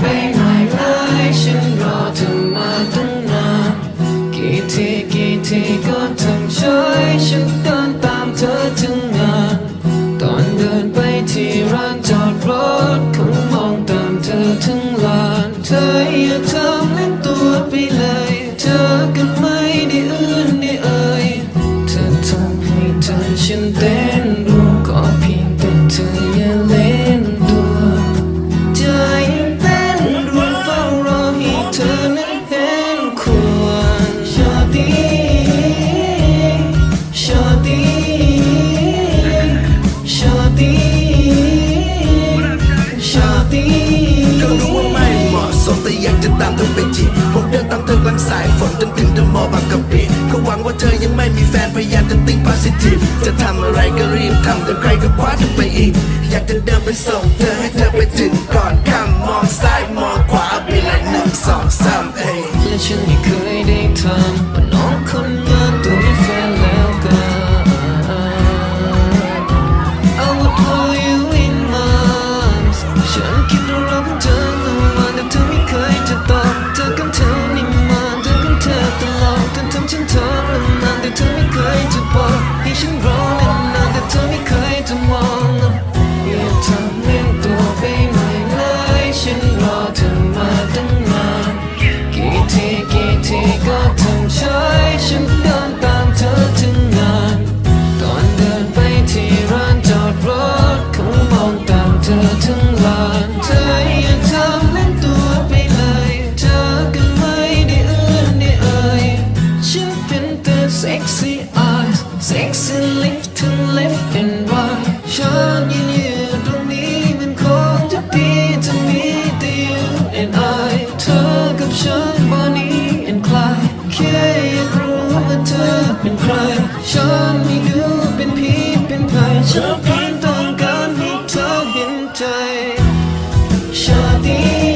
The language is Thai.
ไปหน่อยไหมฉันรอเธอมาตั้งนานกี่ทีกี่ทีก็ทำช่วยฉันเดินตามเธอถึงงานตอนเดินไปที่ร้านจอดรถคงมองตามเธอถึงลานเธออย่าเธอ ตามเธอไปจีบผมเดินตามเธอกลางสายฝนจนถึงเดอะมอลล์บางกะปิก็หวังว่าเธอยังไม่มีแฟนพยายามจะติ้ง positive จะทำอะไรก็รีบทำแต่ใครก็คว้าเธอไปอีก อยากจะเดินไปส่งเธอให้เธอ ธอทั้งหลานเธออย่าทำเล่นตัวไปเลย เธอก็ไม่ได้เอื้อนได้เอ่ยฉันเป็นแต่ sexy eyes sexy lips ทั้ง left and right ฉันยืนอยู่ตรงนี้มันคงจะดีจะมีแต่ you and I เธอกับฉัน Bonnie and Clyde แค่อยากรู้ว่าเธอเป็นใครฉัน পরিচয় সতী